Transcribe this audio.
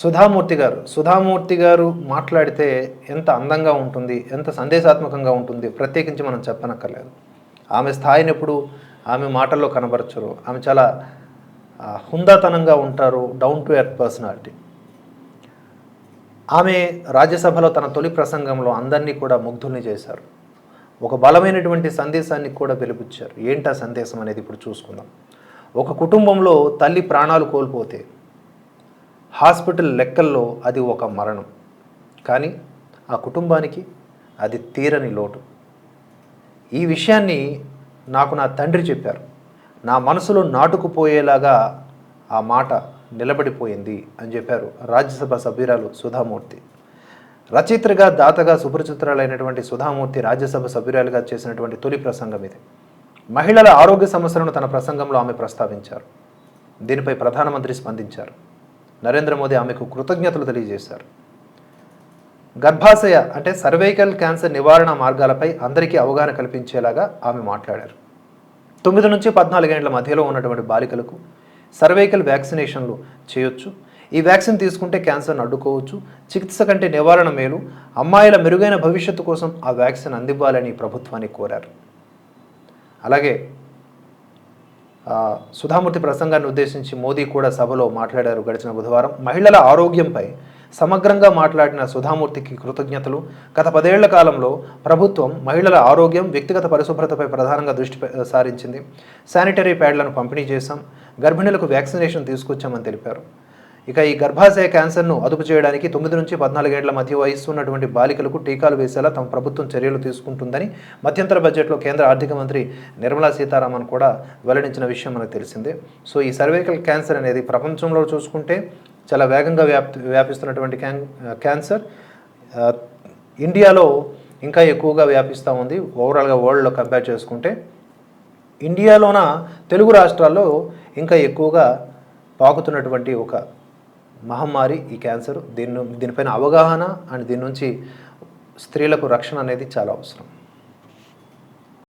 సుధామూర్తి గారు సుధామూర్తి గారు మాట్లాడితే ఎంత అందంగా ఉంటుంది ఎంత సందేశాత్మకంగా ఉంటుంది ప్రత్యేకించి మనం చెప్పనక్కర్లేదు. ఆమె స్థాయిని ఎప్పుడు ఆమె మాటల్లో కనబరచరు. ఆమె చాలా హుందాతనంగా ఉంటారు డౌన్ టు ఎర్త్ పర్సనాలిటీ ఆమె రాజ్యసభలో తన తొలి ప్రసంగంలో అందరినీ కూడా ముగ్ధుల్ని చేశారు. ఒక బలమైనటువంటి సందేశాన్ని కూడా పిలిపించారు ఏంటా సందేశం అనేది ఇప్పుడు చూసుకుందాం. ఒక కుటుంబంలో తల్లి ప్రాణాలు కోల్పోతే హాస్పిటల్ లెక్కల్లో అది ఒక మరణం. కానీ ఆ కుటుంబానికి అది తీరని లోటు. ఈ విషయాన్ని నాకు నా తండ్రి చెప్పారు. నా మనసులో నాటుకుపోయేలాగా ఆ మాట నిలబడిపోయింది అని చెప్పారు రాజ్యసభ సభ్యురాలు సుధామూర్తి. రచయిత్రిగా దాతగా సుపరిచిత్రాలైనటువంటి సుధామూర్తి రాజ్యసభ సభ్యురాలుగా చేసినటువంటి తొలి ప్రసంగం ఇది. మహిళల ఆరోగ్య సమస్యలను తన ప్రసంగంలో ఆమె ప్రస్తావించారు. దీనిపై ప్రధానమంత్రి స్పందించారు. నరేంద్ర మోదీ ఆమెకు కృతజ్ఞతలు తెలియజేశారు. గర్భాశయ అంటే సర్వైకల్ క్యాన్సర్ నివారణ మార్గాలపై అందరికీ అవగాహన కల్పించేలాగా ఆమె మాట్లాడారు. తొమ్మిది నుంచి పద్నాలుగేండ్ల మధ్యలో ఉన్నటువంటి బాలికలకు సర్వైకల్ వ్యాక్సినేషన్లు చేయొచ్చు. ఈ వ్యాక్సిన్ తీసుకుంటే క్యాన్సర్ను అడ్డుకోవచ్చు. చికిత్స కంటే నివారణ మేలు. అమ్మాయిల మెరుగైన భవిష్యత్తు కోసం ఆ వ్యాక్సిన్ అందివ్వాలని ప్రభుత్వాన్ని కోరారు. అలాగే సుధామూర్తి ప్రసంగాన్ని ఉద్దేశించి మోదీ కూడా సభలో మాట్లాడారు గడిచిన బుధవారం. మహిళల ఆరోగ్యంపై సమగ్రంగా మాట్లాడిన సుధామూర్తికి కృతజ్ఞతలు. గత పదేళ్ళ కాలంలో ప్రభుత్వం మహిళల ఆరోగ్యం వ్యక్తిగత పరిశుభ్రతపై ప్రధానంగా దృష్టి సారించింది. శానిటరీ ప్యాడ్లను పంపిణీ చేశాం. గర్భిణులకు వ్యాక్సినేషన్ తీసుకొచ్చామని తెలిపారు. ఇక ఈ గర్భాశయ క్యాన్సర్ను అదుపు చేయడానికి తొమ్మిది నుంచి పద్నాలుగేళ్ళ మధ్య వయస్సు ఉన్నటువంటి బాలికలకు టీకాలు వేసేలా తమ ప్రభుత్వం చర్యలు తీసుకుంటుందని మధ్యంతర బడ్జెట్లో కేంద్ర ఆర్థిక మంత్రి నిర్మలా సీతారామన్ కూడా వెల్లడించిన విషయం మనకు తెలిసిందే. సో ఈ సర్వైకల్ క్యాన్సర్ అనేది ప్రపంచంలో చూసుకుంటే చాలా వేగంగా వ్యాప్తి వ్యాపిస్తున్నటువంటి క్యాన్ క్యాన్సర్. ఇండియాలో ఇంకా ఎక్కువగా వ్యాపిస్తూ ఉంది ఓవరాల్గా వరల్డ్లో కంపేర్ చేసుకుంటే. ఇండియాలోన తెలుగు రాష్ట్రాల్లో ఇంకా ఎక్కువగా పాకుతున్నటువంటి ఒక మహమ్మారి ఈ క్యాన్సర్ దీని దీనిపైన అవగాహన అండ్ దీని నుంచి స్త్రీలకు రక్షణ అనేది చాలా అవసరం.